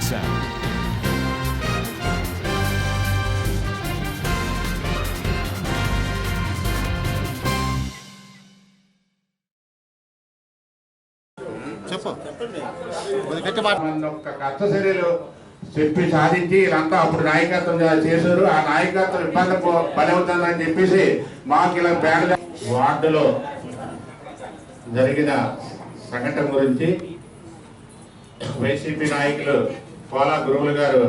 sound. చెప్పు మన యొక్క కష్ట చర్యలు చెప్పి సాధించి వీళ్ళంతా అప్పుడు నాయకత్వం చేశారు ఆ నాయకత్వం ఇబ్బంది పని అవుతుందని చెప్పేసి మాకు ఇలా పేద వార్డులో జరిగిన సంఘటన గురించి వైసీపీ నాయకులు పోలా గురువులు గారు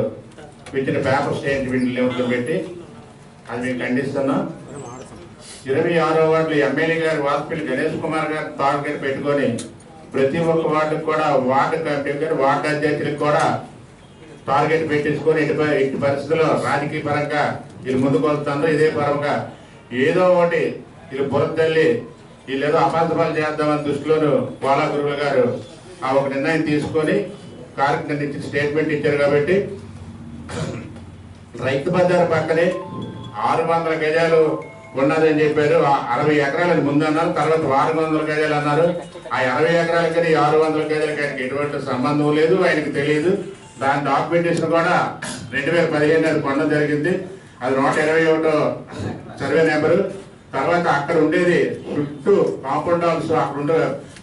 ఇచ్చిన పేపర్ స్టేట్మెంట్ లెవెల్లో పెట్టి అది మేము ఖండిస్తున్నాం. ఇరవై ఆరో వార్డు ఎమ్మెల్యే గారు వాసుపల్లి గణేష్ కుమార్ గారు టార్గెట్ పెట్టుకొని ప్రతి ఒక్క వార్డుకు కూడా వార్డు కమిటీ గారు వార్డు అధ్యక్షులకు కూడా టార్గెట్ పెట్టించుకొని ఇటు ప- ఇటు పరిస్థితుల్లో రాజకీయ పరంగా వీళ్ళు ముందుకు వస్తుందో ఇదే పరంగా ఏదో ఒకటి వీళ్ళు బురదల్లి వీళ్ళు ఏదో అపార్థపాలు చేద్దామని దృష్టిలోను పోలా గురువులు గారు ఆ ఒక నిర్ణయం తీసుకొని కార్యక్రమం ఇచ్చిన స్టేట్మెంట్ ఇచ్చారు కాబట్టి రైతు బజార్ పక్కనే ఆరు వందల గజాలు ఉన్నదని చెప్పారు. అరవై ఎకరాలకు ముందు అన్నారు తర్వాత ఆరు వందల గజాలు అన్నారు. ఆ అరవై ఎకరాలకి ఆరు వందల గజాలకి ఆయనకి ఎటువంటి సంబంధం లేదు ఆయనకి తెలియదు. దాని డాక్యుమెంటేషన్ కూడా రెండు వేల పదిహేను అది కొనడం జరిగింది. అది నూట ఇరవై ఒకటో సర్వే నెంబరు. తర్వాత అక్కడ ఉండేది చుట్టూ కాంపౌండ్ హౌస్ అక్కడ ఉండే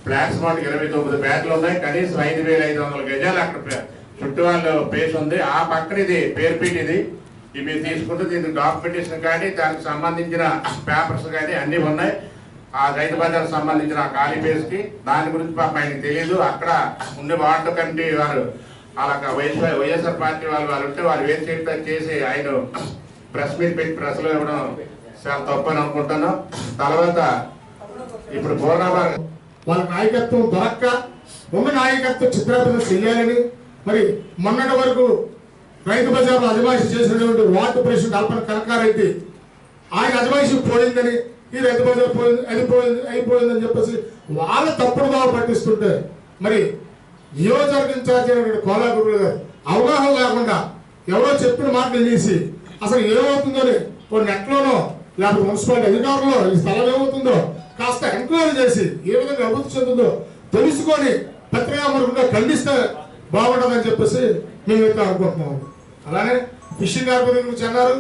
ఫ్లాట్స్ మాటకి ఇరవై తొమ్మిది ఫ్లాట్లు ఉన్నాయి. కనీసం ఐదు వేల ఐదు వందల గజాలు అక్కడ చుట్టూ వాళ్ళ ప్లేస్ ఉంది. ఆ పక్కన ఇది పేర్పీట్ ఇది. ఇవి తీసుకుంటే దీనికి డాక్యుమెంటేషన్ కానీ దానికి సంబంధించిన పేపర్స్ కానీ అన్నీ ఉన్నాయి. ఆ రైతు బజార్ సంబంధించిన ఆ ఖాళీ ప్లేస్కి దాని గురించి పాప ఆయనకి తెలియదు అక్కడ ఉండే వార్డు కమిటీ వారు అలా వైఎస్ఆర్ వైఎస్ఆర్ పార్టీ వాళ్ళు వాళ్ళు ఉంటే వాళ్ళు వేరు చేయడం చేసి ఆయన ప్రెస్ మీట్ పెట్టి ప్రెస్లో ఇవ్వడం చాలా తప్పని అనుకుంటున్నాం. తర్వాత ఇప్పుడు పూర్ణాబాద్ వాళ్ళ నాయకత్వం దొరక్క ఉన్న నాయకత్వం చిత్రాపదం చెయ్యాలని మరి మొన్నటి వరకు రైతు బజార్లో అజమాయిషి చేసినటువంటి వార్డు ప్రెసిడెంట్ అల్పన కనకారైతే ఆయన అజమాయిషి పోయిందని ఈ రైతు బజార్ పోయింది అది పోయింది అయిపోయిందని చెప్పేసి వాళ్ళ తప్పుడు బాగా పట్టిస్తుంటే మరి నియోజకవర్గ ఇన్ఛార్జ్ అయినటువంటి కోలా గురువులు గారు అవగాహన లేకుండా ఎవరో చెప్పిన మాటలు తీసి అసలు ఏమవుతుందో ఓ నెట్లోనో లేకపోతే మున్సిపాలిటీ అధికారులు ఈ స్థలం ఏమవుతుందో కాస్త ఎంక్వైరీ చేసి ఏ విధంగా అభివృద్ధి చెందుతుందో తెలుసుకొని పత్రికామూలకంగా ఖండిస్తే బాగుంటుందని చెప్పేసి మేమైతే అనుకుంటున్నాము అలానే ఫిషింగ్ హార్బర్ గురించి అన్నారు